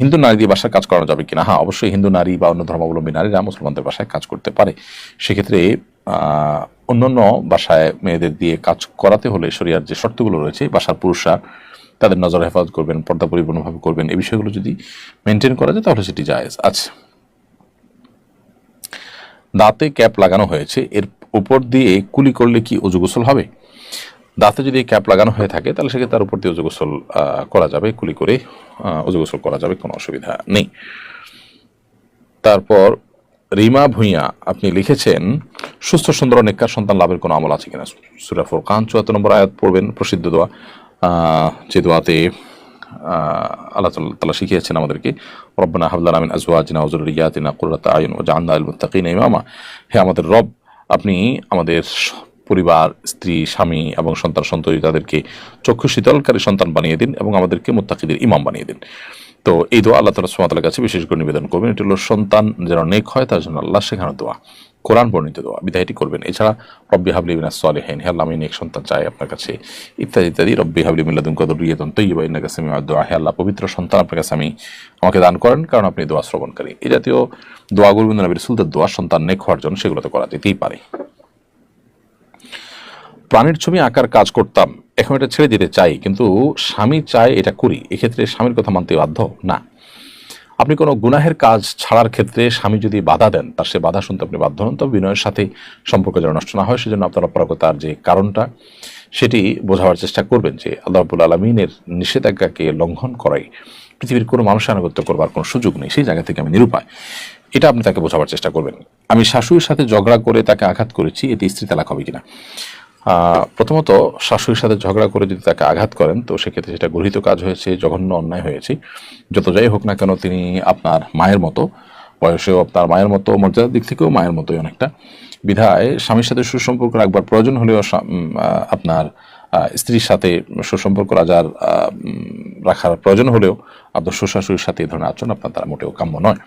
হিন্দু নারী দিয়ে বাসায় কাজ করানো যাবে কিনা? হ্যাঁ অবশ্যই হিন্দু নারী বা অন্য ধর্মাবলম্বী নারীরা মুসলমানদের বাসায় কাজ করতে পারে। সেক্ষেত্রে আহ, অন্যান্য বাসায় মেয়েদের দিয়ে কাজ করাতে হলে শরিয়ার যে শর্তগুলো রয়েছে বাসার পুরুষরা তাদের নজর হেফাজত করবেন পর্দা পরিপূর্ণভাবে করবেন। এই বিষয়গুলো যদি মেনটেন করা যায় তাহলে সেটি জায়েজ আচ্ছা দাঁতে ক্যাপ লাগানো হয়েছে। এর উপর দিয়ে কুলি করলে কি অজু গোসল হবে? দাঁতে যদি ক্যাপ লাগানো হয়ে থাকে তাহলে সেক্ষেত্রে তার উপর দিয়ে অজু গোসল করা যাবে কুলি করে আহ, অজু গোসল করা যাবে কোনো অসুবিধা নেই। তারপর রিমা ভুঁইয়া আপনি লিখেছেন সুস্থ সুন্দর ও নেককার সন্তান লাভের কোনো আমল আছে কিনা? সুরা ফুরকান চুয়াত্তর নম্বর আয়াত পড়বেন প্রসিদ্ধ দোয়া। যে দোয়াতে আল্লাহ তাআলা শিখিয়েছেন আমাদেরকে রব্বানা হাবলানা মিন আজওয়াজিনা ওয়া যুররিয়াতিনা কুররাতা আয়ুন ওয়াজআলনা লিল মুত্তাকিনা ইমামা। হে আমাদের রব আপনি আমাদের পরিবার, স্ত্রী, স্বামী এবং সন্তান সন্ততি তাদেরকে চক্ষু শীতলকারী সন্তান বানিয়ে দিন এবং আমাদেরকে মুত্তাকিদের ইমাম বানিয়ে দিন। তো এই দোয়া আল্লাহ তালা সুমাতার কাছে বিশেষ করে নিবেদন করবেন। এটি হলো সন্তান যেন নেক হয়, তার জন্য আল্লাহ শেখানো দোয়া। কোরআন বর্ণিত দোয়া। বিদায়টি করবেন। এছাড়া রব্বি হাবলি বিনা সালেহিন হে আল্লাহ, আমি নেক সন্তান চাই আপনার কাছে। ইত্যাদি ইত্যাদি। রব্বি হাবলি মিল্লাদুন কদর রিয়াতন তৈবা ইন্না কাছে আমি দোয়া। হে আল্লাহ, পবিত্র সন্তান আপনার কাছে আমি আমাকে দান করেন, কারণ আপনি দোয়া শ্রবণকারী। এই জাতীয় দোয়া গুরুবিন্দ নবীর সুলতার দোয়া সন্তান নেক হওয়ার জন্য সেগুলো তো করা যেতেই পারে। প্রাণীর ছবি আঁকার কাজ করতাম। এখন এটা ছেড়ে দিতে চাই, কিন্তু স্বামী চায় এটা করি। এক্ষেত্রে স্বামীর কথা মানতে বাধ্য না। আপনি কোনো গুনাহের কাজ ছাড়ার ক্ষেত্রে স্বামী যদি বাধা দেন, তার সে বাধা শুনতে আপনি বাধ্য হন, তবে বিনয়ের সাথে সম্পর্ক যেন নষ্ট না হয়, সেজন্য আপনার অপরাগতার যে কারণটা, সেটি বোঝাবার চেষ্টা করবেন যে আল্লাহ রাব্বুল আলমিনের নিষেধাজ্ঞাকে লঙ্ঘন করাই পৃথিবীর কোনো মানুষের আনুগত্য করবার কোনো সুযোগ নেই, সেই জায়গা থেকে আমি নিরুপায়। এটা আপনি তাকে বোঝাবার চেষ্টা করবেন। আমি শাশুড়ির সাথে ঝগড়া করে তাকে আঘাত করেছি, এতে স্ত্রী তালাক হবে কিনা? প্রথমত শাশুড়ির সাথে ঝগড়া করে যদি তাকে আঘাত করেন, তো সেক্ষেত্রে সেটা গৃহীত কাজ হয়েছে, জঘন্য অন্যায় হয়েছে। যত যাই হোক না কেন, তিনি আপনার মায়ের মতো, বয়সেও আপনার মায়ের মতো, মর্যাদার দিক থেকেও মায়ের মতোই অনেকটা। বিধায় স্বামীর সাথে সুসম্পর্ক রাখবার প্রয়োজন হলেও আপনার স্ত্রীর সাথে সুসম্পর্ক রাজার রাখার প্রয়োজন হলেও আপনার শ্বশুরশাশুড়ির সাথে এই ধরনের আচরণ আপনার দ্বারা মোটেও কাম্য নয়।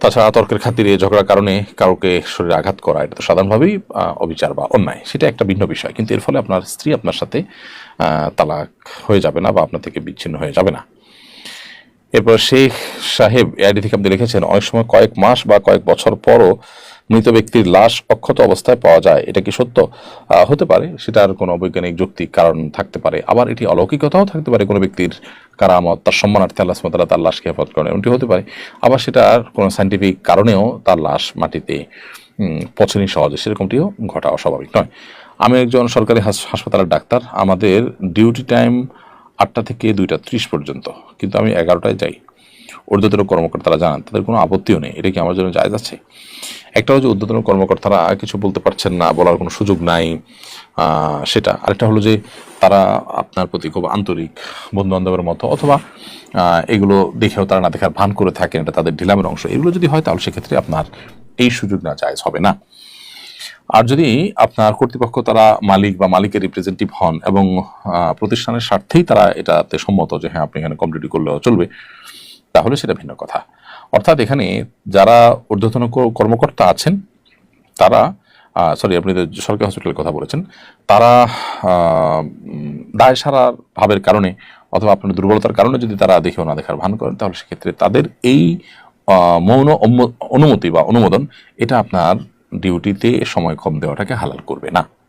তাছাড়া তর্কের খাতিরে ঝগড়ার কারণে কাউকে শরীরে আঘাত করা, এটা তো সাধারণভাবেই অবিচার বা অন্যায়। সেটা একটা ভিন্ন বিষয়। কিন্তু এর ফলে আপনার স্ত্রী আপনার সাথে তালাক হয়ে যাবে না বা আপনার থেকে বিচ্ছিন্ন হয়ে যাবে না। এরপর শেখ সাহেব এআইডি থেকে আপনি লিখেছেন, অনেক সময় কয়েক মাস বা কয়েক বছর পরও মৃত ব্যক্তির লাশ অক্ষত অবস্থায় পাওয়া যায়। এটা কি সত্য? হতে পারে সেটার কোনো বৈজ্ঞানিক যৌক্তিক কারণ থাকতে পারে। আবার এটি অলৌকিকতাও থাকতে পারে, কোনো ব্যক্তির কারামত, তার সম্মানার্থে আল্লাহ তাআলা তার লাশকে হেফাজত করেন এমনটি হতে পারে। আবার সেটার কোনো সাইন্টিফিক কারণেও তার লাশ মাটিতে পচেনি সহজে, সেরকমটিও ঘটা অস্বাভাবিক নয়। আমি একজন সরকারি হাস- হাসপাতালের ডাক্তার। আমাদের ডিউটি টাইম আটটা থেকে দুইটা, ত্রিশ পর্যন্ত। কিন্তু আমি এগারোটায় যাই। ঊর্ধ্বতন কর্মকর্তারা জানান, তাদের কোনো আপত্তিও নেই। এটা কি আমার জন্য জায়জ আছে? একটা হলো যে ঊর্ধ্বতন কর্মকর্তারা কিছু বলতে পারছেন না, বলার কোনো সুযোগ নাই সেটা। আরেকটা হলো যে তারা আপনার প্রতি খুব আন্তরিক বন্ধু বান্ধবের মতো অথবা এগুলো দেখেও তারা না দেখার ভান করে থাকেন, এটা তাদের ঢিলামের অংশ। এগুলো যদি হয় তাহলে সেক্ষেত্রে আপনার এই সুযোগ না জায়জ হবে না। আর যদি আপনার কর্তৃপক্ষ তারা মালিক বা মালিকের রিপ্রেজেন্টেটিভ হন এবং প্রতিষ্ঠানের স্বার্থেই তারা এটাতে সম্মত যে হ্যাঁ আপনি এখানে কমপ্লিট করলেও চলবে, তাহলে সেটা ভিন্ন কথা। অর্থাৎ এখানে যারা ঊর্ধ্বতন কর্মকর্তা আছেন, তারা সরি আপনি সরকারি হসপিটালের কথা বলেছেন, তারা দায় সারা ভাবের কারণে অথবা আপনার দুর্বলতার কারণে যদি তারা দেখেও না দেখার ভান করেন, তাহলে সেক্ষেত্রে তাদের এই মৌন অনুমতি বা অনুমোদন, এটা আপনার ডিউটিতে সময় কম দেওয়াটাকে হালাল করবে না।